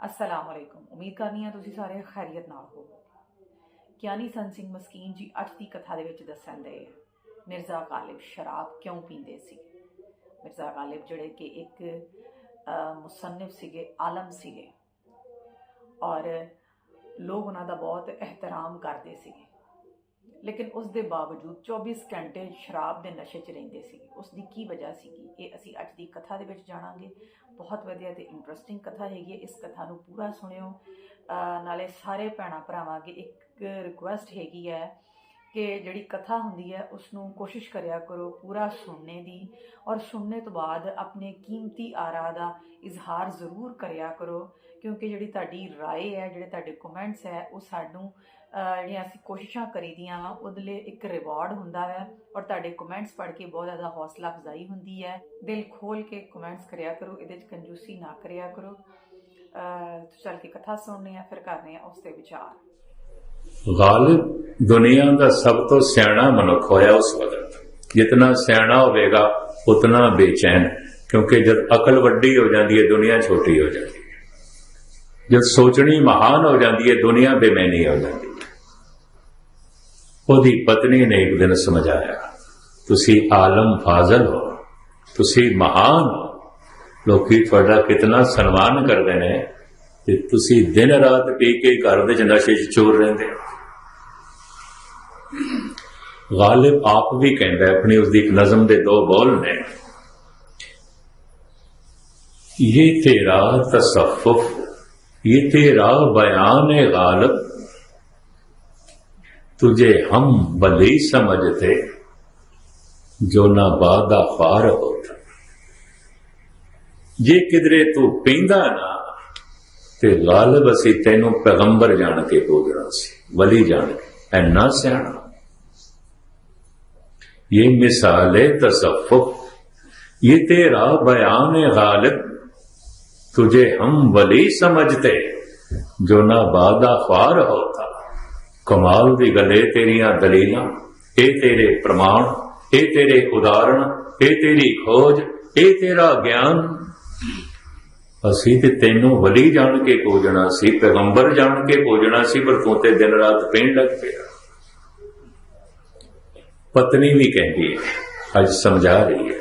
ਅਸਲਾਮ ਅਲੈਕੁਮ ਉਮੀਦ ਕਰਨੀ ਆ ਤੁਸੀਂ ਸਾਰੇ ਖੈਰੀਅਤ ਨਾਲ ਹੋ ਗਿਆਨੀ ਸੰਤ ਸਿੰਘ ਮਸਕੀਨ ਜੀ ਅੱਜ ਦੀ ਕਥਾ ਦੇ ਵਿੱਚ ਦੱਸਣ ਦੇ ਮਿਰਜ਼ਾ ਗਾਲਿਬ ਸ਼ਰਾਬ ਕਿਉਂ ਪੀਂਦੇ ਸੀ ਮਿਰਜ਼ਾ ਗਾਲਿਬ ਜਿਹੜੇ ਕਿ ਇੱਕ ਅ, ਸੀਗੇ ਆਲਮ ਸੀਗੇ ਔਰ ਲੋਕ ਉਹਨਾਂ ਦਾ ਬਹੁਤ ਇਹਤਰਾਮ ਕਰਦੇ ਸੀਗੇ ਲੇਕਿਨ ਉਸ ਦੇ ਬਾਵਜੂਦ 24 ਘੰਟੇ ਸ਼ਰਾਬ ਦੇ ਨਸ਼ੇ 'ਚ ਰਹਿੰਦੇ ਸੀਗੇ ਉਸ ਦੀ ਕੀ ਵਜ੍ਹਾ ਸੀਗੀ ਇਹ ਅਸੀਂ ਅੱਜ ਦੀ ਕਥਾ ਦੇ ਵਿੱਚ ਜਾਣਾਂਗੇ ਬਹੁਤ ਵਧੀਆ ਤੇ ਇੰਟਰਸਟਿੰਗ ਕਥਾ ਹੈਗੀ ਹੈ ਇਸ ਕਥਾ ਨੂੰ ਪੂਰਾ ਸੁਣਿਓ ਅਹ ਨਾਲੇ ਸਾਰੇ ਭੈਣਾਂ ਭਰਾਵਾਂ ਅੱਗੇ ਇੱਕ ਰਿਕੁਐਸਟ ਹੈਗੀ ਹੈ ਕਿ ਜਿਹੜੀ ਕਥਾ ਹੁੰਦੀ ਹੈ ਉਸ ਨੂੰ ਕੋਸ਼ਿਸ਼ ਕਰਿਆ ਕਰੋ ਪੂਰਾ ਸੁਣਨੇ ਦੀ ਔਰ ਸੁਣਨੇ ਤੋਂ ਬਾਅਦ ਆਪਣੇ ਕੀਮਤੀ ਆਰਾ ਦਾ ਇਜ਼ਹਾਰ ਜ਼ਰੂਰ ਕਰਿਆ ਕਰੋ ਕਿਉਂਕਿ ਜਿਹੜੀ ਤੁਹਾਡੀ رائے ਹੈ ਜਿਹੜੇ ਤੁਹਾਡੇ ਕਮੈਂਟਸ ਹੈ ਉਹ ਸਾਨੂੰ ਅਹ ਜਿਹੜੀਆਂ ਅਸੀਂ ਕੋਸ਼ਿਸ਼ਾਂ ਕਰੀਦੀਆਂ ਵਾ, ਉਹਦੇ ਲਈ ਇੱਕ ਰਿਵਾਰਡ ਹੁੰਦਾ ਹੈ ਔਰ ਤੁਹਾਡੇ ਕਮੈਂਟਸ ਪੜ੍ਹ ਕੇ ਬਹੁਤ ਜ਼ਿਆਦਾ ਹੌਸਲਾ ਅਫਜ਼ਾਈ ਹੁੰਦੀ ਹੈ। ਦਿਲ ਖੋਲ ਕੇ ਕਮੈਂਟਸ ਕਰਿਆ ਕਰੋ, ਇਹਦੇ 'ਚ ਕੰਜੂਸੀ ਨਾ ਕਰਿਆ ਕਰੋ। ਚੱਲ ਕੇ ਕਥਾ ਸੁਣਨੇ ਆ, ਫਿਰ ਕਰਨੇ ਆ ਉਸ ਤੇ ਵਿਚਾਰ। ਗਾਲਿਬ ਦੁਨੀਆ ਦਾ ਸਭ ਤੋਂ ਸਿਆਣਾ ਮਨੁੱਖ ਹੋਇਆ ਉਸ ਵਕਤ। ਜਿਤਨਾ ਸਿਆਣਾ ਹੋਵੇਗਾ, ਉਤਨਾ ਬੇਚੈਨ। ਕਿਉਂਕਿ ਜਦ ਅਕਲ ਵੱਡੀ ਹੋ ਜਾਂਦੀ ਹੈ, ਦੁਨੀਆ ਛੋਟੀ ਹੋ ਜਾਂਦੀ ਹੈ। ਜਦ ਸੋਚਣੀ ਮਹਾਨ ਹੋ ਜਾਂਦੀ ਹੈ, ਦੁਨੀਆ ਬੇਮੈਨੀ ਹੋ ਜਾਂਦੀ ਹੈ। ਉਹਦੀ ਪਤਨੀ ਨੇ ਇੱਕ ਦਿਨ ਸਮਝਾਇਆ, ਤੁਸੀਂ ਆਲਮ ਫਾਜ਼ਲ ਹੋ, ਤੁਸੀਂ ਮਹਾਨ ਲੋਕੀ ਤੁਹਾਡਾ ਕਿਤਨਾ ਸਨਮਾਨ ਕਰਦੇ ਨੇ ਤੇ ਤੁਸੀਂ ਦਿਨ ਰਾਤ ਪੀ ਕੇ ਘਰ ਦੇ ਨਸ਼ੇ 'ਚ ਚੋਰ ਰਹਿੰਦੇ ਹੋ। ਗਾਲਿਬ ਆਪ ਵੀ ਕਹਿੰਦਾ ਆਪਣੀ ਉਸਦੀ ਇੱਕ ਨਜ਼ਮ ਦੇ ਦੋ ਬੋਲ ਨੇ, ਇਹ ਤੇਰਾ ਤਸੱਫੁਫ, ਇਹ ਤੇਰਾ ਬਿਆਨ ਹੈ ਗਾਲਿਬ तुझे हम भले समझते ਜੋ ਨਾ ਬਾਦਾ ਫਾਰ ਹੋਤਾ ਜੇ ਕਿਧਰੇ ਤੂੰ ਪੀਂਦਾ ਨਾ ਤੇ ਗਾਲਬ ਅਸੀਂ ਤੈਨੂੰ ਪੈਗੰਬਰ ਜਾਣ ਕੇ ਪੂਜਣਾ ਸੀ ਵਲੀ ਜਾਣ ਕੇ ਐਨਾ ਸਿਆਣਾ ये मिसाल है तसफ़ुफ ये तेरा बयान है गालिब तुझे हम वली समझते जो ना बादा ख्वार ਕਮਾਲ ਦੀ ਗੱਲ ਏ, ਤੇਰੀਆਂ ਦਲੀਲਾਂ, ਇਹ ਤੇਰੇ ਪ੍ਰਮਾਣ, ਇਹ ਤੇਰੇ ਉਦਾਹਰਣ, ਇਹ ਤੇਰੀ ਖੋਜ, ਇਹ ਤੇਰਾ ਗਿਆਨ। ਅਸੀਂ ਤੇ ਤੈਨੂੰ ਵਲੀ ਜਾਣ ਕੇ ਪੂਜਣਾ ਸੀ, ਪੈਗੰਬਰ ਜਾਣ ਕੇ ਪੂਜਣਾ ਸੀ, ਪਰ ਤੂੰ ਤੇ ਦਿਨ ਰਾਤ ਪੈਣ ਲੱਗ ਪਿਆ। ਪਤਨੀ ਵੀ ਕਹਿੰਦੀ ਹੈ, ਅੱਜ ਸਮਝਾ ਰਹੀ ਹੈ।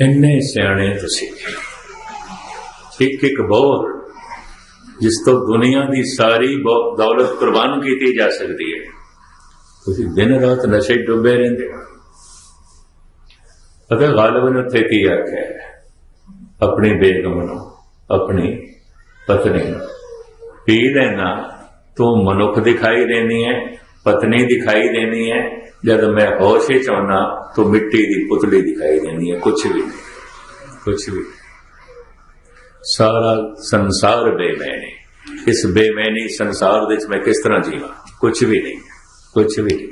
ਇੰਨੇ ਸਿਆਣੇ ਤੁਸੀਂ। ਇੱਕ ਇੱਕ ਬੋਲ ਜਿਸ ਤੋਂ ਦੁਨੀਆ ਦੀ ਸਾਰੀ ਦੌਲਤ ਕੁਰਬਾਨ ਕੀਤੀ ਜਾ ਸਕਦੀ ਹੈ। ਤੁਸੀਂ ਦਿਨ ਰਾਤ ਨਸ਼ੇ ਡੁੱਬੇ ਰਹਿੰਦੇ ਹੋ। ਅਗਰ ਗਾਲਬ ਨੇ ਉੱਥੇ ਕੀ ਆਖਿਆ ਆਪਣੀ ਬੇਗਮ ਨੂੰ, ਆਪਣੀ ਪਤਨੀ ਨੂੰ। ਪੀ ਲੈਣਾ ਤੂੰ ਮਨੁੱਖ ਦਿਖਾਈ ਦੇਣੀ ਹੈ, ਪਤਨੀ ਦਿਖਾਈ ਦੇਣੀ ਹੈ। ਜਦ ਮੈਂ ਹੋਸ਼ ਵਿੱਚ ਆਉਣਾ, ਤੂੰ ਮਿੱਟੀ ਦੀ ਪੁਤਲੀ ਦਿਖਾਈ ਦੇਣੀ ਹੈ। ਕੁਛ ਵੀ ਨਹੀਂ। ਕੁਝ ਵੀ ਨਹੀਂ। ਸਾਰਾ ਸੰਸਾਰ ਬੇਮੈਨੀ। ਇਸ ਬੇਮੈਨੀ ਸੰਸਾਰ ਵਿੱਚ ਮੈਂ ਕਿਸ ਤਰ੍ਹਾਂ ਜੀਵਾਂ? ਕੁਝ ਵੀ ਨਹੀਂ। ਕੁਝ ਵੀ ਨਹੀਂ।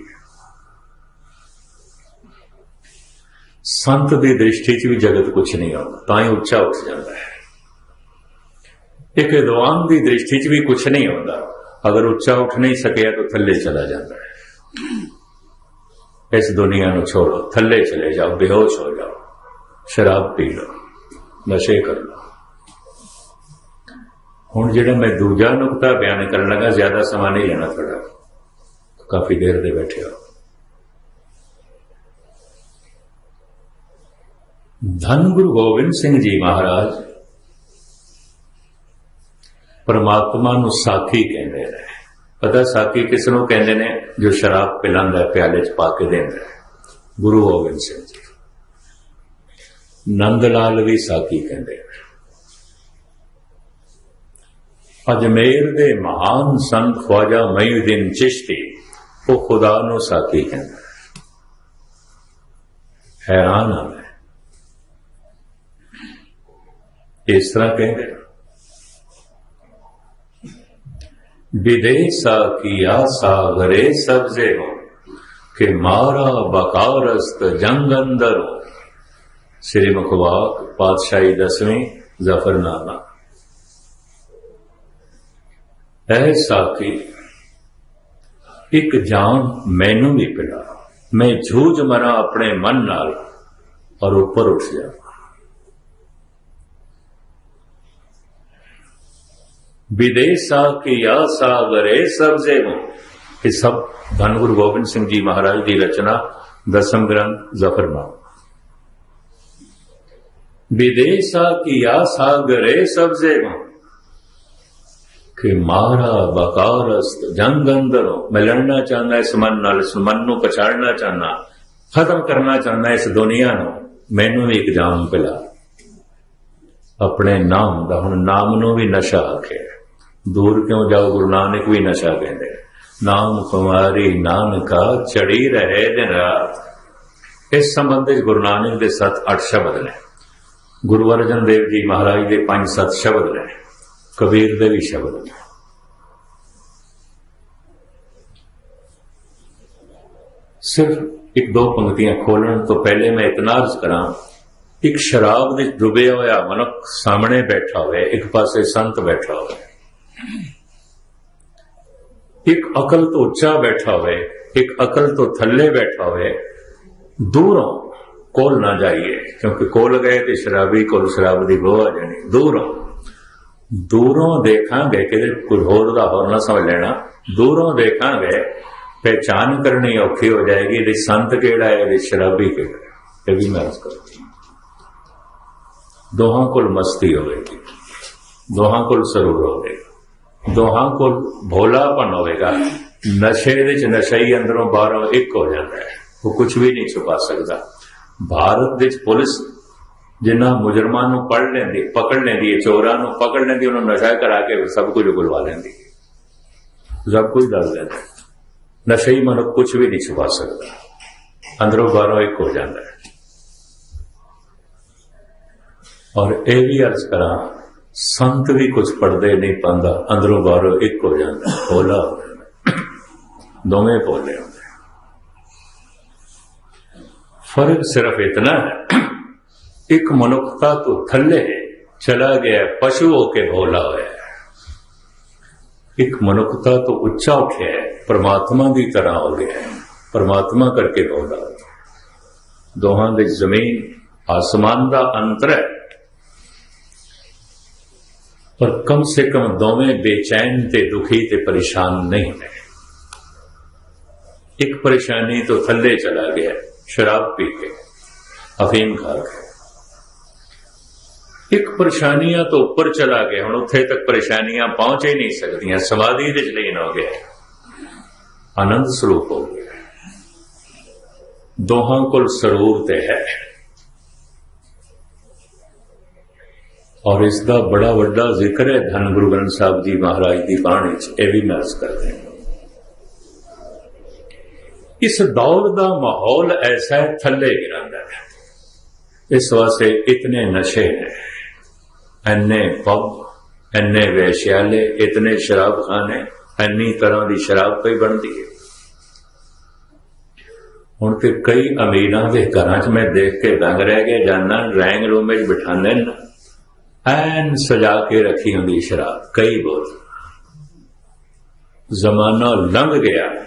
ਸੰਤ ਦੀ ਦ੍ਰਿਸ਼ਟੀ 'ਚ ਵੀ ਜਗਤ ਕੁਝ ਨਹੀਂ ਆਉਂਦਾ। ਤਾਂ ਹੀ ਉੱਚਾ ਉੱਠ ਜਾਂਦਾ ਹੈ। ਇੱਕ ਵਿਦਵਾਨ ਦੀ ਦ੍ਰਿਸ਼ਟੀ 'ਚ ਵੀ ਕੁਝ ਨਹੀਂ ਆਉਂਦਾ। ਅਗਰ ਉੱਚਾ ਉੱਠ ਨਹੀਂ ਸਕਿਆ ਤਾਂ ਥੱਲੇ ਚਲਾ ਜਾਂਦਾ ਹੈ। ਇਸ ਦੁਨੀਆ ਨੂੰ ਛੋੜੋ। ਥੱਲੇ ਚਲੇ ਜਾਓ, ਬੇਹੋਸ਼ ਹੋ ਜਾਓ। ਸ਼ਰਾਬ ਪੀ ਲਓ। ਨਸ਼ੇ ਕਰ ਲਓ। ਹੁਣ ਜਿਹੜਾ ਮੈਂ ਦੂਜਾ ਨੁਕਤਾ ਬਿਆਨ ਕਰਨ ਲੱਗਾ, ਜ਼ਿਆਦਾ ਸਮਾਂ ਨਹੀਂ ਲੈਣਾ ਤੁਹਾਡਾ। ਕਾਫੀ ਦੇਰ ਦੇ ਬੈਠੇ ਹੋ। ਧੰਨ ਗੁਰੂ ਗੋਬਿੰਦ ਸਿੰਘ ਜੀ ਮਹਾਰਾਜ, ਪਰਮਾਤਮਾ ਨੂੰ ਸਾਖੀ ਕਹਿੰਦੇ ਨੇ। ਪਤਾ ਸਾਖੀ ਕਿਸ ਨੂੰ ਕਹਿੰਦੇ ਨੇ? ਜੋ ਸ਼ਰਾਬ ਪਿਲਾਉਂਦਾ ਪਿਆਲੇ 'ਚ ਪਾ ਕੇ ਦਿੰਦਾ ਹੈ। ਗੁਰੂ ਗੋਬਿੰਦ ਸਿੰਘ ਜੀ। ਨੰਦ ਲਾਲ ਵੀ ਸਾਖੀ ਕਹਿੰਦੇ ਨੇ। ਅਜਮੇਰ ਦੇ ਮਹਾਨ ਸੰਤ ਖਵਾਜਾ ਮਈਉਦੀਨ ਚਿਸ਼ਤੀ ਉਹ ਖੁਦਾ ਨੂੰ ਸਾਖੀ ਕਹਿੰਦਾ ਹੈ। ਹੈਰਾਨ ਹਾਂ ਮੈਂ ਇਸ ਤਰ੍ਹਾਂ ਕਹਿੰਦੇ ਨੇ। विदेशा किया सागरे सब्जे हो कि मारा बकारस्त जंग अंदर हो श्री मुखवाक पातशाही दसवीं जफरनामा ਐ ਸਾਕੀ एक जान ਮੈਨੂੰ भी पिला। मैं जूझ मरा अपने मन नाल और ऊपर उठ जा। विदेशा के या सागरे सबजे हो ये सब धन गुरु गोबिंद सिंह जी महाराज की रचना, दसम ग्रंथ जफरमा विदेशा की या सागरे सबजे हो ਕਿ ਮਾਰਾ ਬਕਾਰਸਤ ਜੰਗ ਅੰਦਰੋਂ ਮੈਂ ਲੜਨਾ ਚਾਹੁੰਦਾ, ਇਸ ਮਨ ਨਾਲ, ਇਸ ਮਨ ਨੂੰ ਪਛਾੜਨਾ ਚਾਹੁੰਦਾ, ਖਤਮ ਕਰਨਾ ਚਾਹੁੰਦਾ ਇਸ ਦੁਨੀਆ ਨੂੰ, ਮੈਨੂੰ ਵੀ ਇੱਕ ਜਾਮ ਪਿਲਾ। ਆਪਣੇ ਨਾਮ ਦਾ ਹੁਣ ਨਾਮ ਨੂੰ ਵੀ ਨਸ਼ਾ ਆਖੇ ਦੂਰ ਕਿਉਂ ਜਾਓ, ਗੁਰੂ ਨਾਨਕ ਵੀ ਨਸ਼ਾ ਕਹਿੰਦੇ। ਨਾਮ ਕੁਮਾਰੀ ਨਾਨਕਾ ਚੜੀ ਰਹੇ ਦਿਨ ਰਾਤ। ਇਸ ਸੰਬੰਧ ਵਿੱਚ ਗੁਰੂ ਨਾਨਕ ਦੇ ਸੱਤ ਅੱਠ ਸ਼ਬਦ ਨੇ। ਗੁਰੂ ਅਰਜਨ ਦੇਵ ਜੀ ਮਹਾਰਾਜ ਦੇ ਪੰਜ ਸੱਤ ਸ਼ਬਦ ਨੇ। ਕਬੀਰ ਦੇ ਵੀ ਸ਼ਬਦ ਨੇ। ਸਿਰਫ ਇੱਕ ਦੋ ਪੰਕਤੀਆਂ ਖੋਲਣ ਤੋਂ ਪਹਿਲੇ ਮੈਂ ਇਤਨਾ ਅਰਜ਼ ਕਰਾਂ, ਇੱਕ ਸ਼ਰਾਬ ਵਿੱਚ ਡੁੱਬਿਆ ਹੋਇਆ ਮਨੁੱਖ ਸਾਹਮਣੇ ਬੈਠਾ ਹੋਇਆ ਇੱਕ ਪਾਸੇ ਸੰਤ ਬੈਠਾ ਹੋਇਆ ਇੱਕ ਅਕਲ ਤੋਂ ਉੱਚਾ ਬੈਠਾ ਹੋਵੇ, ਇੱਕ ਅਕਲ ਤੋਂ ਥੱਲੇ ਬੈਠਾ ਹੋਵੇ, ਦੂਰੋਂ ਕੋਲ ਨਾ ਜਾਈਏ, ਕਿਉਂਕਿ ਕੋਲ ਗਏ ਤੇ ਸ਼ਰਾਬੀ ਕੋਲ ਸ਼ਰਾਬ ਦੀ ਬੋ ਆ ਜਾਣੀ, ਦੂਰੋਂ ਦੂਰੋਂ ਦੇਖਾਂਗੇ ਕਿ ਕੋਈ ਹੋਰ ਦਾ ਹੋਰ ਨਾ ਸਮਝ ਲੈਣਾ, ਦੂਰੋਂ ਦੇਖਾਂਗੇ ਪਹਿਚਾਨ ਕਰਨੀ ਔਖੀ ਹੋ ਜਾਏਗੀ, ਇਹਦੇ ਸੰਤ ਕਿਹੜਾ ਹੈ, ਇਹਦੇ ਸ਼ਰਾਬੀ ਕਿਹੜਾ ਹੈ, ਇਹ ਵੀ ਮੈਂ ਅਰਜ਼ ਕਰਦਾ ਦੋਹਾਂ ਕੋਲ ਮਸਤੀ ਹੋਵੇਗੀ, ਦੋਹਾਂ ਕੋਲ ਸਰੂਰ ਹੋਵੇਗਾ, ਦੋਹਾਂ ਕੋਲ ਭੋਲਾਪਨ ਹੋਵੇਗਾ, ਨਸ਼ੇ ਦੇ ਵਿੱਚ ਨਸ਼ਾ ਹੀ ਅੰਦਰੋਂ ਬਾਹਰੋਂ ਇੱਕ ਹੋ ਜਾਂਦਾ ਹੈ, ਉਹ ਕੁਝ ਵੀ ਨਹੀਂ ਛੁਪਾ ਸਕਦਾ। ਭਾਰਤ ਵਿੱਚ ਪੁਲਿਸ ਜਿਨ੍ਹਾਂ ਮੁਜਰਮਾਂ ਨੂੰ ਪੜ ਲੈਂਦੀ, ਪਕੜ ਲੈਂਦੀ ਹੈ, ਚੋਰਾਂ ਨੂੰ ਪਕੜ ਲੈਂਦੀ, ਉਹਨਾਂ ਨੂੰ ਨਸ਼ਾ ਕਰਾ ਕੇ ਸਭ ਕੁਝ ਉਗਲਵਾ ਲੈਂਦੀ ਸਭ ਕੁਝ ਦੱਸ ਦਿੰਦਾ ਨਸ਼ਾ ਹੀ ਮਨੁੱਖ ਕੁਝ ਵੀ ਨਹੀਂ ਛੁਪਾ ਸਕਦਾ। ਅੰਦਰੋਂ ਬਾਹਰੋਂ ਇੱਕ ਹੋ ਜਾਂਦਾ ਹੈ। ਔਰ ਇਹ ਵੀ ਅਰਜ਼ ਕਰਾਂ, ਸੰਤ ਵੀ ਕੁਝ ਪੜਦੇ ਨਹੀਂ ਪਾਉਂਦਾ, ਅੰਦਰੋਂ ਬਾਹਰੋਂ ਇੱਕ ਹੋ ਜਾਂਦਾ ਭੋਲਾ ਹੋ ਜਾਂਦਾ ਦੋਵੇਂ ਬੋਲੇ ਹੁੰਦੇ ਫ਼ਰਕ ਸਿਰਫ ਇਤਨਾ ਹੈ ਇੱਕ ਮਨੁੱਖਤਾ ਤੋਂ ਥੱਲੇ ਚਲਾ ਗਿਆ ਪਸ਼ੂ ਹੋ ਕੇ ਭੋਲਾ ਹੋਇਆ ਇੱਕ ਮਨੁੱਖਤਾ ਤੋਂ ਉੱਚਾ ਉੱਠਿਆ ਪਰਮਾਤਮਾ ਦੀ ਤਰ੍ਹਾਂ ਹੋ ਗਿਆ ਪਰਮਾਤਮਾ ਕਰਕੇ ਭੋਲਾ ਦੋਹਾਂ ਦੇ ਜ਼ਮੀਨ ਆਸਮਾਨ ਦਾ ਅੰਤਰ ਹੈ ਪਰ ਕਮ ਸੇ ਕਮ ਦੋਵੇਂ ਬੇਚੈਨ ਤੇ ਦੁਖੀ ਤੇ ਪਰੇਸ਼ਾਨ ਨਹੀਂ ਨੇ ਇੱਕ ਪਰੇਸ਼ਾਨੀ ਤੋਂ ਥੱਲੇ ਚਲਾ ਗਿਆ ਸ਼ਰਾਬ ਪੀ ਕੇ ਅਫੀਮ ਖਾ ਕੇ ਇੱਕ ਪਰੇਸ਼ਾਨੀਆਂ ਤੋਂ ਉੱਪਰ ਚਲਾ ਗਿਆ। ਹੁਣ ਉੱਥੇ ਤੱਕ ਪਰੇਸ਼ਾਨੀਆਂ ਪਹੁੰਚ ਹੀ ਨਹੀਂ ਸਕਦੀਆਂ। ਸਮਾਧੀ ਦੇ ਲੀਨ ਹੋ ਗਿਆ। ਆਨੰਦ ਸਰੂਪ ਹੋ ਗਿਆ। ਦੋਹਾਂ ਕੋਲ ਸਰੂਰ ਤੇ ਹੈ। ਔਰ ਇਸ ਦਾ ਬੜਾ ਵੱਡਾ ਜ਼ਿਕਰ ਹੈ ਧੰਨ ਗੁਰੂ ਗ੍ਰੰਥ ਸਾਹਿਬ ਜੀ ਮਹਾਰਾਜ ਦੀ ਬਾਣੀ ਚ। ਇਹ ਵੀ ਮੈਂ ਕਰਦੇ ਹਾਂ। ਇਸ ਦੌਰ ਦਾ ਮਾਹੌਲ ਐਸਾ ਹੈ, ਥੱਲੇ ਗਿਰਾਂਦਾ ਹੈ। ਇਸ ਵਾਸਤੇ ਇਤਨੇ ਨਸ਼ੇ ਨੇ। ਐਨੇ ਪਬ ਐਨੇ ਵੈਸਿਆਲੇ ਇਤਨੇ ਸ਼ਰਾਬ ਖਾਨੇ ਐਨੀ ਤਰ੍ਹਾਂ ਦੀ ਸ਼ਰਾਬ ਪਈ ਬਣਦੀ ਹੈ। ਹੁਣ ਤੇ ਕਈ ਅਮੀਰਾਂ ਦੇ ਘਰਾਂ 'ਚ ਮੈਂ ਦੇਖ ਕੇ ਦੰਗ ਰਹਿ ਗਿਆ, ਜਾਨਾ, ਡਰਾਇੰਗ ਰੂਮ ਵਿੱਚ ਬਿਠਾਉਂਦੇ ਨੇ। ਐਨ ਸਜਾ ਕੇ ਰੱਖੀ ਹੁੰਦੀ ਸ਼ਰਾਬ, ਕਈ ਬੋਲ। ਜ਼ਮਾਨਾ ਲੰਘ ਗਿਆ।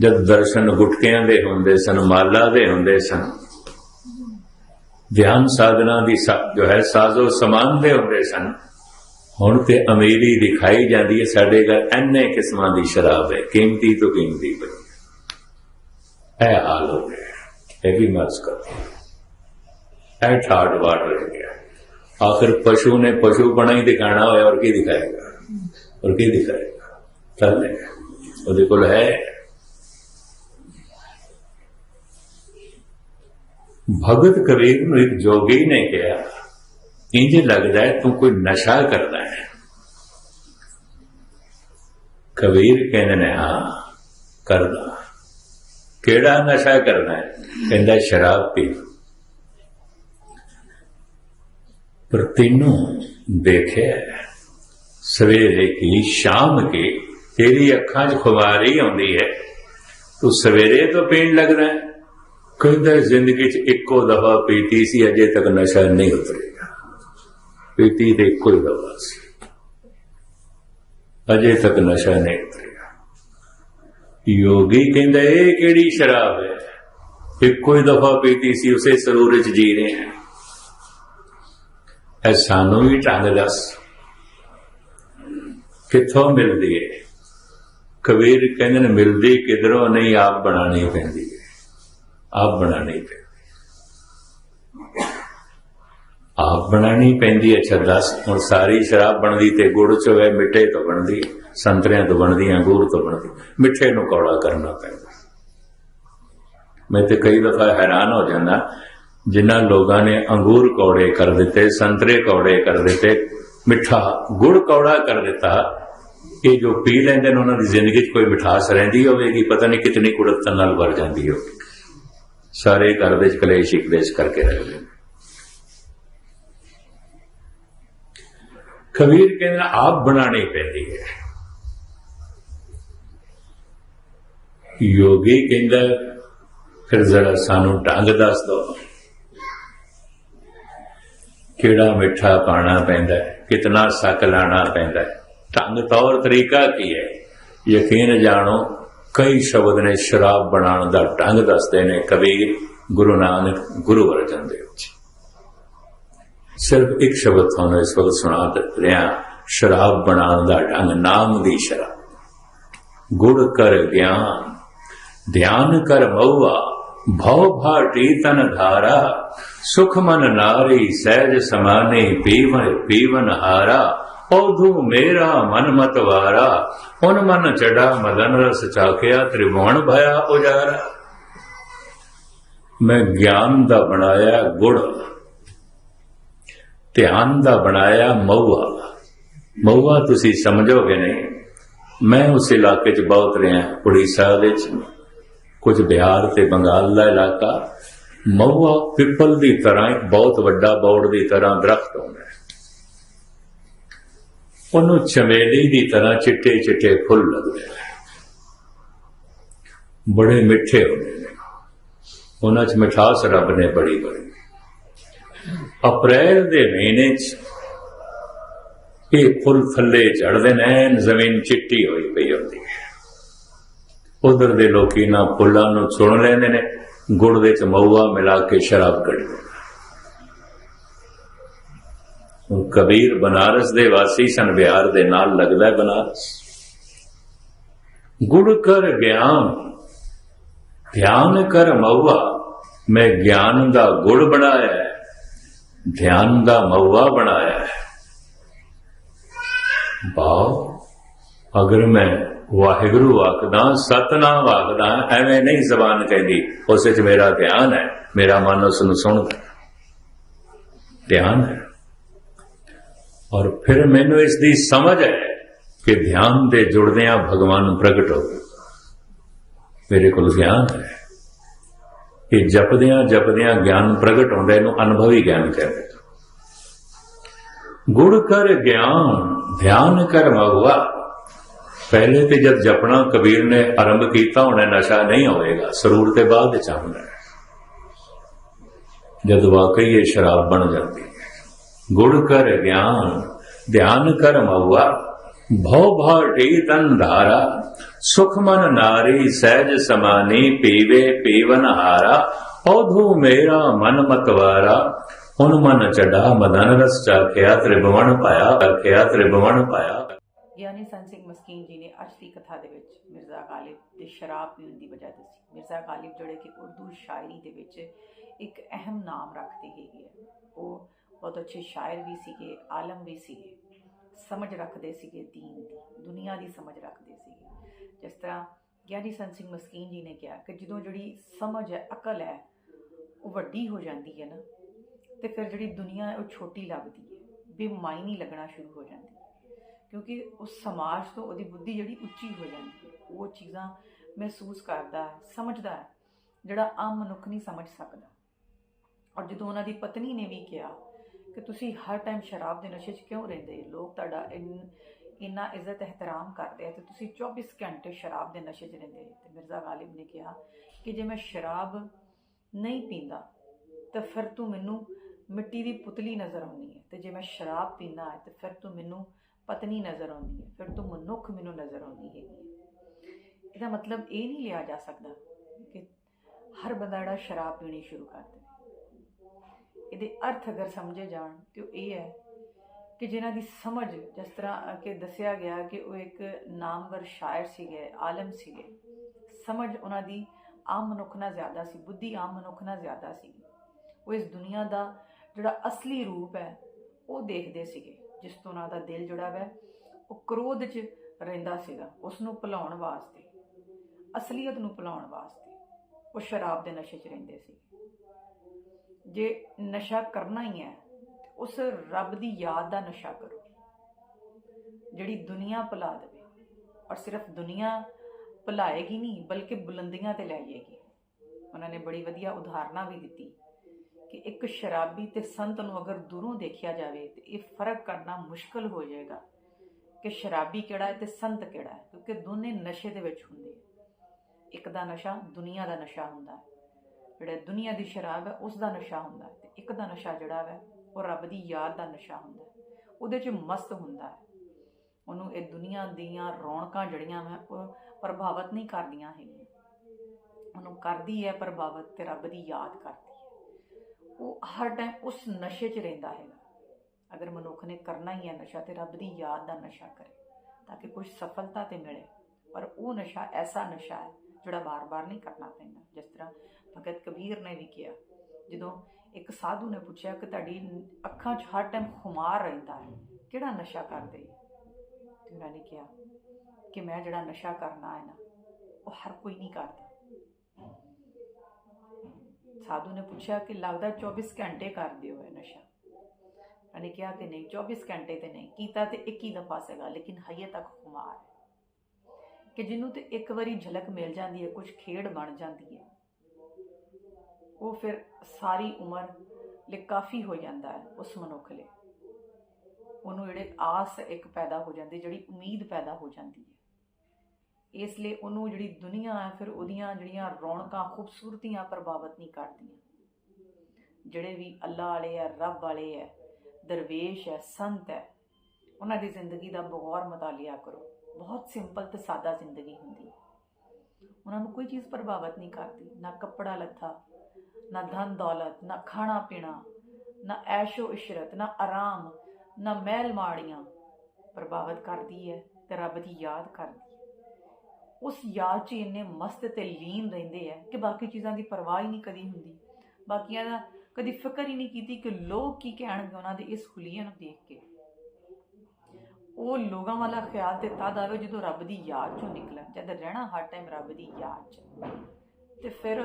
ਜਦ ਦਰਸ਼ਨ ਗੁਟਕਿਆਂ ਦੇ ਹੁੰਦੇ ਸਨ, ਮਾਲਾ ਦੇ ਹੁੰਦੇ ਸਨ। ਧਿਆਨ ਸਾਧਨਾ ਦੀ ਜੋ ਹੈ, ਸਾਜ਼ੋ ਸਮਾਨ ਦੇ ਹੁੰਦੇ ਸਨ। ਹੁਣ ਤੇ ਅਮੀਰੀ ਦਿਖਾਈ ਜਾਂਦੀ ਹੈ, ਸਾਡੇ ਘਰ ਐਨੇ ਕਿਸਮਾਂ ਦੀ ਸ਼ਰਾਬ ਹੈ, ਕੀਮਤੀ ਤੋਂ ਕੀਮਤੀ ਪਈ ਇਹ ਹਾਲ ਹੋ ਗਿਆ। ਇਹ ਵੀ ਮਰਜ਼ ਕਰ। ਇਹ ਠਾੜ ਵਾੜ ਹੋ ਗਿਆ। ਆਖਰ ਪਸ਼ੂ ਨੇ ਪਸ਼ੂ ਬਣਾ ਹੀ ਦਿਖਾਣਾ ਹੋਇਆ ਔਰ ਕੀ ਦਿਖਾਏਗਾ? ਔਰ ਕੀ ਦਿਖਾਏਗਾ? ਚੱਲ ਉਹਦੇ ਕੋਲ ਹੈ। ਭਗਤ ਕਬੀਰ ਨੂੰ ਇੱਕ ਜੋਗੀ ਨੇ ਕਿਹਾ, ਇੰਜ ਲੱਗਦਾ ਹੈ ਤੂੰ ਕੋਈ ਨਸ਼ਾ ਕਰਦਾ ਹੈ। ਕਬੀਰ ਕਹਿੰਦੇ, ਨੇ ਹਾਂ ਕਰਦਾ। ਕਿਹੜਾ ਨਸ਼ਾ ਕਰਨਾ ਹੈ? ਕਹਿੰਦਾ, ਸ਼ਰਾਬ ਪੀ ਪਰ ਤੈਨੂੰ ਦੇਖਿਆ ਸਵੇਰੇ ਕੀ ਸ਼ਾਮ ਕੀ ਤੇਰੀ ਅੱਖਾਂ 'ਚ ਖੁਬਾਰੀ ਆਉਂਦੀ ਹੈ, ਤੂੰ ਸਵੇਰੇ ਤੋਂ ਪੀਣ ਲੱਗਦਾ ਹੈ। ਕਹਿੰਦਾ ਜ਼ਿੰਦਗੀ 'ਚ ਇੱਕੋ ਦਫਾ ਪੀਤੀ ਸੀ, ਅਜੇ ਤੱਕ ਨਸ਼ਾ ਨਹੀਂ ਉਤਰੇਗਾ ਪੀਤੀ ਤੇ ਇੱਕੋ ਹੀ ਦਫਾ ਸੀ। ਅਜੇ ਤੱਕ ਨਸ਼ਾ ਨਹੀਂ ਉਤਰੇਗਾ ਯੋਗੀ ਕਹਿੰਦਾ, ਇਹ ਕਿਹੜੀ ਸ਼ਰਾਬ ਹੈ? ਇੱਕੋ ਹੀ ਦਫਾ ਪੀਤੀ ਸੀ, ਉਸੇ ਸਰੂਰ 'ਚ ਜੀ ਰਹੇ ਹਾਂ। ਇਹ ਸਾਨੂੰ ਵੀ ਢੰਗ ਦੱਸ। ਕਿੱਥੋਂ ਮਿਲਦੀ ਹੈ? ਕਬੀਰ ਕਹਿੰਦੇ ਨੇ, ਮਿਲਦੀ ਕਿਧਰੋਂ ਨਹੀਂ, ਆਪ ਬਣਾਣੀ ਪੈਂਦੀ ਆਪ ਬਣਾਣੀ ਪੈਂਦੀ ਆਪ ਬਣਾਣੀ ਪੈਂਦੀ ਅੱਛਾ ਦੱਸ, ਹੁਣ ਸਾਰੀ ਸ਼ਰਾਬ ਬਣਦੀ ਤੇ ਗੁੜ ਚ ਹੋਵੇ, ਮਿੱਠੇ ਤੋਂ ਬਣਦੀ, ਸੰਤਰਿਆਂ ਤੋਂ ਬਣਦੀ ਅੰਗੂਰ ਤੋਂ ਬਣਦੀ, ਮਿੱਠੇ ਨੂੰ ਕੌੜਾ ਕਰਨਾ ਪੈਂਦਾ। ਮੈਂ ਤੇ ਕਈ ਦਫਾ ਹੈਰਾਨ ਹੋ ਜਾਂਦਾ ਜਿਨ੍ਹਾਂ ਲੋਕਾਂ ਨੇ ਅੰਗੂਰ ਕੌੜੇ ਕਰ ਦਿੱਤੇ, ਸੰਤਰੇ ਕੌੜੇ ਕਰ ਦਿੱਤੇ, ਮਿੱਠਾ, ਗੁੜ ਕੌੜਾ ਕਰ ਦਿੱਤਾ, ਇਹ ਜੋ ਪੀ ਲੈਂਦੇ ਨੇ, ਉਹਨਾਂ ਦੀ ਜ਼ਿੰਦਗੀ 'ਚ ਕੋਈ ਮਿਠਾਸ ਰਹਿੰਦੀ ਹੋਵੇਗੀ, ਪਤਾ ਨਹੀਂ ਕਿਤਨੀ ਕੁੜਤ ਨਾਲ ਵਰ ਜਾਂਦੀ ਹੋਵੇਗੀ। ਸਾਰੇ ਘਰ ਵਿੱਚ ਕਲੇਸ਼ ਹੀ ਕਲੇਸ਼ ਕਰਕੇ ਰੱਖਦੇ ਨੇ। ਕਬੀਰ ਕਹਿੰਦਾ, ਆਪ ਬਣਾਣੀ ਪੈਂਦੀ ਹੈ। ਯੋਗੀ ਕਹਿੰਦਾ, ਫਿਰ ਜ਼ਰਾ ਸਾਨੂੰ ਢੰਗ ਦੱਸ ਦੋ। ਕਿਹੜਾ ਮਿੱਠਾ ਪਾਣਾ ਪੈਂਦਾ ਹੈ, ਕਿਤਨਾ ਸੱਕ ਲਾਣਾ ਪੈਂਦਾ ਹੈ। ਢੰਗ ਤੌਰ ਤਰੀਕਾ ਕੀ ਹੈ? ਯਕੀਨ ਜਾਣੋ ਕਈ ਸ਼ਬਦ ਨੇ ਸ਼ਰਾਬ ਬਣਾਉਣ ਦਾ ਢੰਗ ਦੱਸਦੇ ਨੇ ਕਬੀਰ ਗੁਰੂ ਨਾਨਕ ਗੁਰੂ ਅਰਜਨ ਦੇਵ ਜੀ ਸਿਰਫ ਇੱਕ ਸ਼ਬਦ ਤੁਹਾਨੂੰ ਇਸ ਵਕਤ ਸੁਣਾ ਰਿਹਾ ਸ਼ਰਾਬ ਬਣਾਉਣ ਦਾ ਢੰਗ, ਨਾਮ ਦੀ ਸ਼ਰਾਬ। ਗੁੜ ਕਰ ਗਿਆਨ, ਧਿਆਨ ਕਰ ਮਉਆ ਭਉ ਭਾਟੀ ਤਨ ਧਾਰਾ, ਸੁਖ ਮਨ ਨਾਰੀ, ਸਹਿਜ ਸਮਾਨੇ ਪੀਵਨ ਪੀਵਨ ਹਾਰਾ। ਔਧੂ ਮੇਰਾ ਮਨ ਮਤਵਾਰਾ ਹੁਣ ਮਨ ਚੜਾ ਮਦਨ ਰਸ ਚਾਖਿਆ ਤ੍ਰਿਭੁਵਨ ਭਇਆ ਉਜਾਰਾ। ਮੈਂ ਗਿਆਨ ਦਾ ਬਣਾਇਆ ਗੁੜ, ਧਿਆਨ ਦਾ ਬਣਾਇਆ ਮਊਆ। ਮਊਆ ਤੁਸੀਂ ਸਮਝੋਗੇ ਨਹੀਂ? ਮੈਂ ਉਸ ਇਲਾਕੇ 'ਚ ਬਹੁਤ ਰਿਹਾ, ਉੜੀਸਾ ਵਿੱਚ ਕੁਝ ਬਿਹਾਰ ਤੇ ਬੰਗਾਲ ਦਾ ਇਲਾਕਾ। ਮਊਆ ਪਿੱਪਲ ਦੀ ਤਰ੍ਹਾਂ ਇੱਕ ਬਹੁਤ ਵੱਡਾ ਬੌੜ ਦੀ ਤਰ੍ਹਾਂ ਦਰਖਤ ਹੁੰਦਾ ਹੈ। ਉਹਨੂੰ ਚਮੇਲੀ ਦੀ ਤਰ੍ਹਾਂ ਚਿੱਟੇ ਚਿੱਟੇ ਫੁੱਲ ਲੱਗਦੇ ਨੇ। ਬੜੇ ਮਿੱਠੇ ਹੁੰਦੇ ਨੇ। ਉਹਨਾਂ 'ਚ ਮਿਠਾਸ ਰੱਬ ਨੇ ਬੜੀ ਬੜੀ ਅਪ੍ਰੈਲ ਦੇ ਮਹੀਨੇ 'ਚ ਇਹ ਫੁੱਲ ਥੱਲੇ ਚੜਦੇ ਨੇ, ਜ਼ਮੀਨ ਚਿੱਟੀ ਹੋਈ ਪਈ ਹੁੰਦੀ ਹੈ। ਉਧਰ ਦੇ ਲੋਕੀ ਨਾ ਫੁੱਲਾਂ ਨੂੰ ਸੁਣ ਲੈਂਦੇ ਨੇ, ਗੁੜ ਦੇ ਚ ਮਊਆ ਮਿਲਾ ਕੇ ਸ਼ਰਾਬ ਕੱਢਦੇ ਹੁਣ ਕਬੀਰ ਬਨਾਰਸ ਦੇ ਵਾਸੀ ਸਨ, ਬਿਹਾਰ ਦੇ ਨਾਲ ਲੱਗਦਾ ਹੈ ਬਨਾਰਸ। ਗੁੜ ਕਰ ਗਿਆਨ, ਧਿਆਨ ਕਰ ਮਊਆ ਮੈਂ ਗਿਆਨ ਦਾ ਗੁੜ ਬਣਾਇਆ ਧਿਆਨ ਦਾ ਮਊਆ ਬਣਾਇਆ ਹੈ। ਬਾਉ ਅਗਰ ਮੈਂ ਵਾਹਿਗੁਰੂ ਆਖਦਾ, ਸਤਨਾਮ ਆਖਦਾ, ਐਵੇਂ ਨਹੀਂ ਜ਼ਬਾਨ ਕਹਿੰਦੀ, ਉਸ ਵਿੱਚ ਮੇਰਾ ਧਿਆਨ ਹੈ, ਮੇਰਾ ਮਨ ਉਸ ਨੂੰ ਸੁਣਦਾ। ਧਿਆਨ ਹੈ। ਔਰ ਫਿਰ ਮੈਨੂੰ ਇਸ ਦੀ ਸਮਝ ਹੈ ਕਿ ਧਿਆਨ ਦੇ ਜੁੜਦਿਆਂ ਭਗਵਾਨ ਪ੍ਰਗਟ ਹੋ ਮੇਰੇ ਕੋਲ ਗਿਆਨ ਹੈ। ਕਿ ਜਪਦਿਆਂ ਜਪਦਿਆਂ ਗਿਆਨ ਪ੍ਰਗਟ ਹੁੰਦਾ, ਇਹਨੂੰ ਅਨੁਭਵੀ ਗਿਆਨ ਕਹਿੰਦੇ ਗੁੜ ਕਰ ਗਿਆਨ, ਧਿਆਨ ਕਰ ਮਗਵਾ ਪਹਿਲੇ ਤੇ ਜਦ ਜਪਣਾ ਕਬੀਰ ਨੇ ਆਰੰਭ ਕੀਤਾ, ਹੋਣਾ ਨਸ਼ਾ ਨਹੀਂ ਹੋਵੇਗਾ। ਸਰੂਰ ਤੇ ਬਾਅਦ ਵਿੱਚ ਆਉਂਦਾ ਜਦ ਵਾਕਈ ਇਹ ਸ਼ਰਾਬ ਬਣ ਜਾਂਦੀ ਗੁੜ ਕਰ ਗਿਆਨ, ਧਿਆਨ ਕਰ ਮਉਆ ਭਉ ਭਾਟੀ ਤਨ ਧਾਰਾ, ਸੁਖ ਮਨ ਨਾਰੀ ਸਹਿਜ ਸਮਾਨੀ ਪੀਵੇ ਪੀਵਨ ਹਾਰਾ ਔਧੂ ਮੇਰਾ ਮਨ ਮਤਵਾਰਾ ਹੁਣ ਮਨ ਚੜਾ ਮਦਨ ਰਸ ਚਾਖਿਆ, ਤ੍ਰਿਭਵਨ ਪਾਇਆ, ਚਾਖਿਆ, ਤ੍ਰਿਭਵਨ ਪਾਇਆ। ਯਾਨੀ ਸੰਤ ਸਿੰਘ ਮਸਕੀਨ ਜੀ ਨੇ ਅੱਜ ਦੀ ਕਥਾ ਦੇ ਵਿੱਚ ਮਿਰਜ਼ਾ ਗਾਲਿਬ ਦੇ ਸ਼ਰਾਬ ਪੀਣ ਦੀ ਵਜ੍ਹਾ ਦੱਸੀ। ਮਿਰਜ਼ਾ ਗਾਲਿਬ ਜਿਹੜੇ ਕਿ ਉਰਦੂ ਸ਼ਾਇਰੀ ਦੇ ਵਿੱਚ ਇੱਕ ਅਹਿਮ ਨਾਮ ਰੱਖਦੇ ਹੈਗੇ ਉਹ ਬਹੁਤ ਅੱਛੇ ਸ਼ਾਇਰ ਵੀ ਸੀਗੇ, ਆਲਮ ਵੀ ਸੀਗੇ। ਸਮਝ ਰੱਖਦੇ ਸੀਗੇ ਦੀਨ ਦੀ, ਦੁਨੀਆ ਦੀ ਸਮਝ ਰੱਖਦੇ ਸੀਗੇ। ਜਿਸ ਤਰ੍ਹਾਂ ਗਿਆਨੀ ਸੰਤ ਸਿੰਘ ਮਸਕੀਨ ਜੀ ਨੇ ਕਿਹਾ ਕਿ ਜਦੋਂ ਜਿਹੜੀ ਸਮਝ ਹੈ, ਅਕਲ ਹੈ, ਉਹ ਵੱਡੀ ਹੋ ਜਾਂਦੀ ਹੈ ਨਾ, ਤੇ ਫਿਰ ਜਿਹੜੀ ਦੁਨੀਆ ਹੈ, ਉਹ ਛੋਟੀ ਲੱਗਦੀ ਹੈ, ਬੇਮਾਇਨੀ ਲੱਗਣਾ ਸ਼ੁਰੂ ਹੋ ਜਾਂਦੀ ਹੈ। ਕਿਉਂਕਿ ਉਸ ਸਮਾਜ ਤੋਂ ਉਹਦੀ ਬੁੱਧੀ ਜਿਹੜੀ ਉੱਚੀ ਹੋ ਜਾਂਦੀ ਹੈ, ਉਹ ਚੀਜ਼ਾਂ ਮਹਿਸੂਸ ਕਰਦਾ ਹੈ, ਸਮਝਦਾ ਹੈ, ਜਿਹੜਾ ਆਮ ਮਨੁੱਖ ਨਹੀਂ ਸਮਝ ਸਕਦਾ। ਔਰ ਜਦੋਂ ਉਹਨਾਂ ਦੀ ਪਤਨੀ ਨੇ ਵੀ ਕਿਹਾ ਕਿ ਤੁਸੀਂ ਹਰ ਟਾਈਮ ਸ਼ਰਾਬ ਦੇ ਨਸ਼ੇ 'ਚ ਕਿਉਂ ਰਹਿੰਦੇ? ਲੋਕ ਤੁਹਾਡਾ ਇੰਨ- ਇੰਨਾ ਇੱਜ਼ਤ ਇਹਤਰਾਮ ਕਰਦੇ ਆ ਤੇ ਤੁਸੀਂ 24 ਘੰਟੇ ਸ਼ਰਾਬ ਦੇ ਨਸ਼ੇ 'ਚ ਰਹਿੰਦੇ। ਤੇ ਮਿਰਜ਼ਾ ਗਾਲਿਬ ਨੇ ਕਿਹਾ ਕਿ ਜੇ ਮੈਂ ਸ਼ਰਾਬ ਨਹੀਂ ਪੀਂਦਾ, ਤਾਂ ਫਿਰ ਤੂੰ ਮੈਨੂੰ ਮਿੱਟੀ ਦੀ ਪੁਤਲੀ ਨਜ਼ਰ ਆਉਣੀ ਹੈ। ਤੇ ਜੇ ਮੈਂ ਸ਼ਰਾਬ ਪੀਂਦਾ ਹੈ, ਤੇ ਫਿਰ ਤੂੰ ਮੈਨੂੰ ਪਤਨੀ ਨਜ਼ਰ ਆਉਂਦੀ ਹੈ। ਫਿਰ ਤੂੰ ਮਨੁੱਖ ਮੈਨੂੰ ਨਜ਼ਰ ਆਉਂਦੀ ਹੈਗੀ ਹੈ। ਇਹਦਾ ਮਤਲਬ ਇਹ ਨਹੀਂ ਲਿਆ ਜਾ ਸਕਦਾ ਕਿ ਹਰ ਬੰਦਾ ਜਿਹੜਾ ਸ਼ਰਾਬ ਪੀਣੀ ਸ਼ੁਰੂ ਕਰ ਦੇ ਇਹਦੇ ਅਰਥ ਅਗਰ ਸਮਝੇ ਜਾਣ, ਤੇ ਉਹ ਇਹ ਹੈ ਕਿ ਕਿ ਜਿਨ੍ਹਾਂ ਦੀ ਸਮਝ, ਜਿਸ ਤਰ੍ਹਾਂ ਕਿ ਦੱਸਿਆ ਗਿਆ ਕਿ ਉਹ ਇੱਕ ਨਾਮਵਰ ਸ਼ਾਇਰ ਸੀਗੇ, ਆਲਮ ਸੀਗੇ, ਸਮਝ ਉਹਨਾਂ ਦੀ ਆਮ ਮਨੁੱਖ ਨਾਲ ਜ਼ਿਆਦਾ ਸੀ, ਬੁੱਧੀ ਆਮ ਮਨੁੱਖ ਨਾਲ ਜ਼ਿਆਦਾ ਸੀ। ਉਹ ਇਸ ਦੁਨੀਆ ਦਾ ਜਿਹੜਾ ਅਸਲੀ ਰੂਪ ਹੈ, ਉਹ ਦੇਖਦੇ ਸੀਗੇ, ਜਿਸ ਤੋਂ ਉਹਨਾਂ ਦਾ ਦਿਲ ਜੁੜਾ ਹੋਇਆ, ਉਹ ਕ੍ਰੋਧ 'ਚ ਰਹਿੰਦਾ ਸੀਗਾ ਉਸ ਨੂੰ ਭੁਲਾਉਣ ਵਾਸਤੇ, ਅਸਲੀਅਤ ਨੂੰ ਭੁਲਾਉਣ ਵਾਸਤੇ, ਉਹ ਸ਼ਰਾਬ ਦੇ ਨਸ਼ੇ 'ਚ ਰਹਿੰਦੇ ਸੀ ਜੇ ਨਸ਼ਾ ਕਰਨਾ ਹੀ ਹੈ ਉਸ ਰੱਬ ਦੀ ਯਾਦ ਦਾ ਨਸ਼ਾ ਕਰੋ। ਜਿਹੜੀ ਦੁਨੀਆ ਭੁਲਾ ਦੇਵੇ, ਔਰ ਸਿਰਫ ਦੁਨੀਆ ਭੁਲਾਏਗੀ ਨਹੀਂ, ਬਲਕਿ ਬੁਲੰਦੀਆਂ ਤੇ ਲੈ ਜਾਏਗੀ। ਉਹਨਾਂ ਨੇ ਬੜੀ ਵਧੀਆ ਉਦਾਹਰਨਾਂ ਵੀ ਦਿੱਤੀ ਕਿ ਇੱਕ ਸ਼ਰਾਬੀ ਤੇ ਸੰਤ ਨੂੰ ਅਗਰ ਦੂਰੋਂ ਦੇਖਿਆ ਜਾਵੇ, ਤੇ ਇਹ ਫ਼ਰਕ ਕਰਨਾ ਮੁਸ਼ਕਲ ਹੋ ਜਾਏਗਾ ਕਿ ਸ਼ਰਾਬੀ ਕਿਹੜਾ ਹੈ ਤੇ ਸੰਤ ਕਿਹੜਾ ਹੈ, ਕਿਉਂਕਿ ਦੋਨੇ ਨਸ਼ੇ ਦੇ ਵਿੱਚ ਹੁੰਦੇ ਇੱਕ ਦਾ ਨਸ਼ਾ, ਦੁਨੀਆ ਦਾ ਨਸ਼ਾ ਹੁੰਦਾ ਹੈ। ਜਿਹੜਾ ਦੁਨੀਆ ਦੀ ਸ਼ਰਾਬ ਹੈ, ਉਸ ਦਾ ਨਸ਼ਾ ਹੁੰਦਾ ਹੈ ਤੇ ਇੱਕ ਦਾ ਨਸ਼ਾ ਜਿਹੜਾ ਹੈ ਉਹ ਰੱਬ ਦੀ ਯਾਦ ਦਾ ਨਸ਼ਾ ਹੁੰਦਾ ਉਹਦੇ 'ਚ ਮਸਤ ਹੁੰਦਾ ਹੈ। ਉਹਨੂੰ ਇਹ ਦੁਨੀਆ ਦੀਆਂ ਰੌਣਕਾਂ ਜੜੀਆਂ ਮੈਂ ਉਹ ਪ੍ਰਭਾਵਿਤ ਨਹੀਂ ਕਰਦੀਆਂ ਹੈਗੀਆਂ। ਉਹਨੂੰ ਕਰਦੀ ਹੈ ਪ੍ਰਭਾਵਿਤ ਤੇ ਰੱਬ ਦੀ ਯਾਦ ਕਰਦੀ ਹੈ। ਉਹ ਹਰ ਟਾਈਮ ਉਸ ਨਸ਼ੇ 'ਚ ਰਹਿੰਦਾ ਹੈਗਾ। ਅਗਰ ਮਨੁੱਖ ਨੇ ਕਰਨਾ ਹੀ ਹੈ ਨਸ਼ਾ ਤੇ ਰੱਬ ਦੀ ਯਾਦ ਦਾ ਨਸ਼ਾ ਕਰੇ, ਤਾਂ ਕਿ ਕੁਝ ਸਫਲਤਾ ਤੇ ਮਿਲੇ। ਪਰ ਉਹ ਨਸ਼ਾ ਐਸਾ ਨਸ਼ਾ ਹੈ, ਜਿਹੜਾ ਬਾਰ-ਬਾਰ ਨਹੀਂ ਕਰਨਾ ਪੈਂਦਾ। ਜਿਸ ਤਰ੍ਹਾਂ ਭਗਤ ਕਬੀਰ ਨੇ ਵੀ ਕਿਹਾ, ਜਦੋਂ ਇੱਕ ਸਾਧੂ ਨੇ ਪੁੱਛਿਆ ਕਿ ਤੁਹਾਡੀ ਅੱਖਾਂ 'ਚ ਹਰ ਟਾਈਮ ਖੁਮਾਰ ਰਹਿੰਦਾ ਹੈ, ਕਿਹੜਾ ਨਸ਼ਾ ਕਰਦੇ? ਤੇ ਉਹਨਾਂ ਨੇ ਕਿਹਾ ਕਿ ਮੈਂ ਜਿਹੜਾ ਨਸ਼ਾ ਕਰਨਾ ਹੈ ਨਾ, ਉਹ ਹਰ ਕੋਈ ਨਹੀਂ ਕਰਦਾ। ਸਾਧੂ ਨੇ ਪੁੱਛਿਆ ਕਿ ਲੱਗਦਾ 24 ਘੰਟੇ ਕਰਦੇ ਹੋ ਇਹ ਨਸ਼ਾ? ਉਹਨੇ ਕਿਹਾ ਕਿ ਨਹੀਂ 24 ਘੰਟੇ ਤੇ ਨਹੀਂ, ਕੀਤਾ ਤੇ 21 ਦਫਾ ਸੀਗਾ, ਲੇਕਿਨ ਹਜੇ ਤੱਕ ਖੁਮਾਰ ਹੈ। ਕਿ ਜਿਹਨੂੰ ਤੇ ਇੱਕ ਵਾਰੀ ਝਲਕ ਮਿਲ ਜਾਂਦੀ ਹੈ ਕੁਝ ਖੇਡ ਬਣ ਜਾਂਦੀ ਹੈ ਉਹ ਫਿਰ ਸਾਰੀ ਉਮਰ ਲਈ ਕਾਫੀ ਹੋ ਜਾਂਦਾ ਹੈ ਉਸ ਮਨੁੱਖ ਲਈ। ਉਹਨੂੰ ਜਿਹੜੇ ਆਸ ਇੱਕ ਪੈਦਾ ਹੋ ਜਾਂਦੀ, ਜਿਹੜੀ ਉਮੀਦ ਪੈਦਾ ਹੋ ਜਾਂਦੀ ਹੈ। ਇਸ ਲਈ ਉਹਨੂੰ ਜਿਹੜੀ ਦੁਨੀਆ ਹੈ, ਫਿਰ ਉਹਦੀਆਂ ਜਿਹੜੀਆਂ ਰੌਣਕਾਂ, ਖੂਬਸੂਰਤੀਆਂ ਪ੍ਰਭਾਵਿਤ ਨਹੀਂ ਕਰਦੀਆਂ। ਜਿਹੜੇ ਵੀ ਅੱਲਾ ਵਾਲੇ ਆ ਰੱਬ ਵਾਲੇ ਆ ਦਰਵੇਸ਼ ਹੈ, ਸੰਤ ਹੈ, ਉਹਨਾਂ ਦੀ ਜ਼ਿੰਦਗੀ ਦਾ ਬਗੌਰ ਮਤਾਲਿਆ ਕਰੋ। ਬਹੁਤ ਸਿੰਪਲ ਤੇ ਸਾਦਾ ਜ਼ਿੰਦਗੀ ਹੁੰਦੀ ਹੈ। ਉਹਨਾਂ ਨੂੰ ਕੋਈ ਚੀਜ਼ ਪ੍ਰਭਾਵਿਤ ਨਹੀਂ ਕਰਦੀ, ਨਾ ਕੱਪੜਾ ਲੱਥਾ ਨਾ ਧਨ ਦੌਲਤ, ਨਾ ਖਾਣਾ ਪੀਣਾ, ਨਾ ਐਸ਼ੋ ਇਸ਼ਰਤ, ਨਾ ਆਰਾਮ, ਨਾ ਮਹਿਲ ਮਾੜੀਆਂ। ਪ੍ਰਭਾਵਿਤ ਕਰਦੀ ਹੈ ਤੇ ਰੱਬ ਦੀ ਯਾਦ ਕਰਦੀ ਹੈ। ਉਸ ਯਾਦ 'ਚ ਇੰਨੇ ਮਸਤ ਤੇ ਲੀਨ ਰਹਿੰਦੇ ਆ ਕਿ ਬਾਕੀ ਚੀਜ਼ਾਂ ਦੀ ਪਰਵਾਹ ਹੀ ਨਹੀਂ ਕਦੀ ਹੁੰਦੀ। ਬਾਕੀਆਂ ਦਾ ਕਦੀ ਫਿਕਰ ਹੀ ਨਹੀਂ ਕੀਤੀ ਕਿ ਲੋਕ ਕੀ ਕਹਿਣਗੇ ਉਹਨਾਂ ਦੇ ਇਸ ਹੁਲੀਏ ਨੂੰ ਦੇਖ ਕੇ। ਉਹ ਲੋਕਾਂ ਵਾਲਾ ਖਿਆਲ ਤੇ ਤਦ ਆਵੇ ਜਦੋਂ ਰੱਬ ਦੀ ਯਾਦ ਚੋਂ ਨਿਕਲਣ, ਜਦ ਰਹਿਣਾ ਹਰ ਟਾਈਮ ਰੱਬ ਦੀ ਯਾਦ 'ਚ। ਤੇ ਫਿਰ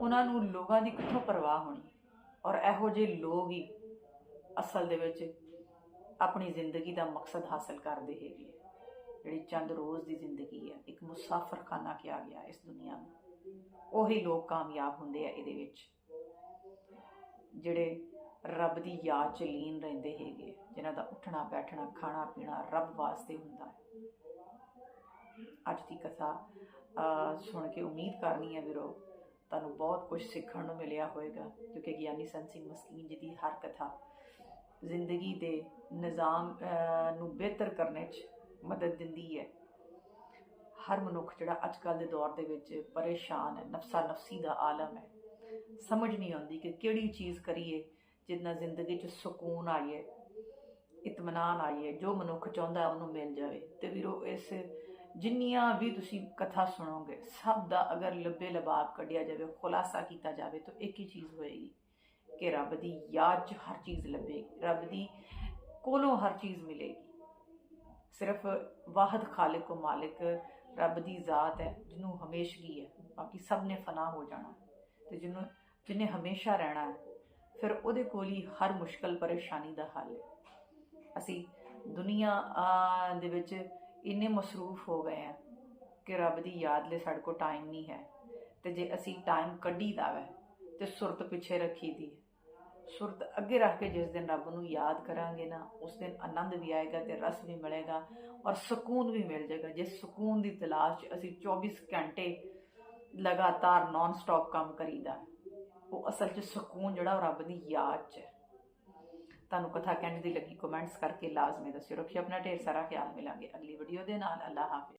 ਉਹਨਾਂ ਨੂੰ ਲੋਕਾਂ ਦੀ ਕਿੱਥੋਂ ਪਰਵਾਹ ਹੋਣੀ? ਔਰ ਇਹੋ ਜਿਹੇ ਲੋਕ ਹੀ ਅਸਲ ਦੇ ਵਿੱਚ ਆਪਣੀ ਜ਼ਿੰਦਗੀ ਦਾ ਮਕਸਦ ਹਾਸਲ ਕਰਦੇ ਹੈਗੇ ਆ। ਜਿਹੜੀ ਚੰਦ ਰੋਜ਼ ਦੀ ਜ਼ਿੰਦਗੀ ਹੈ ਇੱਕ ਮੁਸਾਫਰਖਾਨਾ ਕਿਹਾ ਗਿਆ ਇਸ ਦੁਨੀਆ ਨੂੰ। ਉਹੀ ਲੋਕ ਕਾਮਯਾਬ ਹੁੰਦੇ ਆ ਇਹਦੇ ਵਿੱਚ, ਜਿਹੜੇ ਰੱਬ ਦੀ ਯਾਦ ਚ ਲੀਨ ਰਹਿੰਦੇ ਹੈਗੇ ਜਿਨ੍ਹਾਂ ਦਾ ਉੱਠਣਾ, ਬੈਠਣਾ, ਖਾਣਾ, ਪੀਣਾ ਰੱਬ ਵਾਸਤੇ ਹੁੰਦਾ ਹੈ। ਅੱਜ ਦੀ ਕਥਾ ਸੁਣ ਕੇ ਉਮੀਦ ਕਰਨੀ ਹੈ ਵੀਰੋ, ਤੁਹਾਨੂੰ ਬਹੁਤ ਕੁਝ ਸਿੱਖਣ ਨੂੰ ਮਿਲਿਆ ਹੋਵੇਗਾ, ਕਿਉਂਕਿ ਗਿਆਨੀ ਸੰਤ ਸਿੰਘ ਮਸਕੀਨ ਜੀ ਦੀ ਹਰ ਕਥਾ ਜ਼ਿੰਦਗੀ ਦੇ ਨਿਜ਼ਾਮ ਨੂੰ ਬਿਹਤਰ ਕਰਨ 'ਚ ਮਦਦ ਦਿੰਦੀ ਹੈ। ਹਰ ਮਨੁੱਖ ਜਿਹੜਾ ਅੱਜ ਕੱਲ੍ਹ ਦੇ ਦੌਰ ਦੇ ਵਿੱਚ ਪਰੇਸ਼ਾਨ ਹੈ ਨਫਸਾ ਨਫਸੀ ਦਾ ਆਲਮ ਹੈ, ਸਮਝ ਨਹੀਂ ਆਉਂਦੀ ਕਿ ਕਿਹੜੀ ਚੀਜ਼ ਕਰੀਏ ਜਿੰਨਾ ਜ਼ਿੰਦਗੀ 'ਚ ਸਕੂਨ ਆਈਏ, ਇਤਮਾਨਾਨ ਆਈਏ, ਜੋ ਮਨੁੱਖ ਚਾਹੁੰਦਾ ਉਹਨੂੰ ਮਿਲ ਜਾਵੇ। ਤੇ ਵੀਰੋ, ਇਸ ਜਿੰਨੀਆਂ ਵੀ ਤੁਸੀਂ ਕਥਾ ਸੁਣੋਗੇ, ਸਭ ਦਾ ਅਗਰ ਲੱਭੇ ਲਬਾਬ ਕੱਢਿਆ ਜਾਵੇ, ਖੁਲਾਸਾ ਕੀਤਾ ਜਾਵੇ, ਤਾਂ ਇੱਕ ਹੀ ਚੀਜ਼ ਹੋਏਗੀ ਕਿ ਰੱਬ ਦੀ ਯਾਦ 'ਚ ਹਰ ਚੀਜ਼ ਲੱਭੇਗੀ। ਰੱਬ ਦੀ ਕੋਲੋਂ ਹਰ ਚੀਜ਼ ਮਿਲੇਗੀ। ਸਿਰਫ ਵਾਹਦ ਖਾਲਕ ਉਹ ਮਾਲਿਕ ਰੱਬ ਦੀ ਜ਼ਾਤ ਹੈ, ਜਿਹਨੂੰ ਹਮੇਸ਼ਗੀ ਹੈ। ਬਾਕੀ ਸਭ ਨੇ ਫਨਾ ਹੋ ਜਾਣਾ ਤੇ ਜਿਹਨੂੰ, ਜਿਹਨੇ ਹਮੇਸ਼ਾ ਰਹਿਣਾ ਹੈ, ਫਿਰ ਉਹਦੇ ਕੋਲ ਹੀ ਹਰ ਮੁਸ਼ਕਲ ਪਰੇਸ਼ਾਨੀ ਦਾ ਹੱਲ ਹੈ। ਅਸੀਂ ਦੁਨੀਆ ਦੇ ਵਿੱਚ ਇੰਨੇ ਮਸਰੂਫ ਹੋ ਗਏ ਆ ਕਿ ਰੱਬ ਦੀ ਯਾਦ ਲਈ ਸਾਡੇ ਕੋਲ ਟਾਈਮ ਨਹੀਂ ਹੈ। ਤੇ ਜੇ ਅਸੀਂ ਟਾਈਮ ਕੱਢੀ ਦਾ ਵੈ ਤੇ ਸੁਰਤ ਪਿੱਛੇ ਰੱਖੀ ਦੀ ਸੁਰਤ ਅੱਗੇ ਰੱਖ ਕੇ ਜਿਸ ਦਿਨ ਰੱਬ ਨੂੰ ਯਾਦ ਕਰਾਂਗੇ ਨਾ ਉਸ ਦਿਨ ਆਨੰਦ ਵੀ ਆਏਗਾ ਤੇ ਰਸ ਵੀ ਮਿਲੇਗਾ ਔਰ ਸਕੂਨ ਵੀ ਮਿਲ ਜਾਏਗਾ। ਜਿਸ ਸਕੂਨ ਦੀ ਤਲਾਸ਼ 'ਚ ਅਸੀਂ 24 ਘੰਟੇ ਲਗਾਤਾਰ ਨਾਨ ਸਟਾਪ ਕੰਮ ਕਰੀਦਾ ਹੈ, ਉਹ ਅਸਲ 'ਚ ਸਕੂਨ ਜਿਹੜਾ ਉਹ ਰੱਬ ਦੀ ਯਾਦ 'ਚ ਹੈ। ਤੁਹਾਨੂੰ ਕਥਾ ਕਹਿਣ ਦੀ ਲੱਗੀ ਕਮੈਂਟਸ ਕਰਕੇ ਲਾਜ਼ਮੀ ਦੱਸਿਓ। ਰੱਖਿਓ ਆਪਣਾ ਢੇਰ ਸਾਰਾ ਖਿਆਲ ਮਿਲਾਂਗੇ ਅਗਲੀ ਵੀਡੀਓ ਦੇ ਨਾਲ। ਅੱਲਾ ਹਾਫਿਜ਼।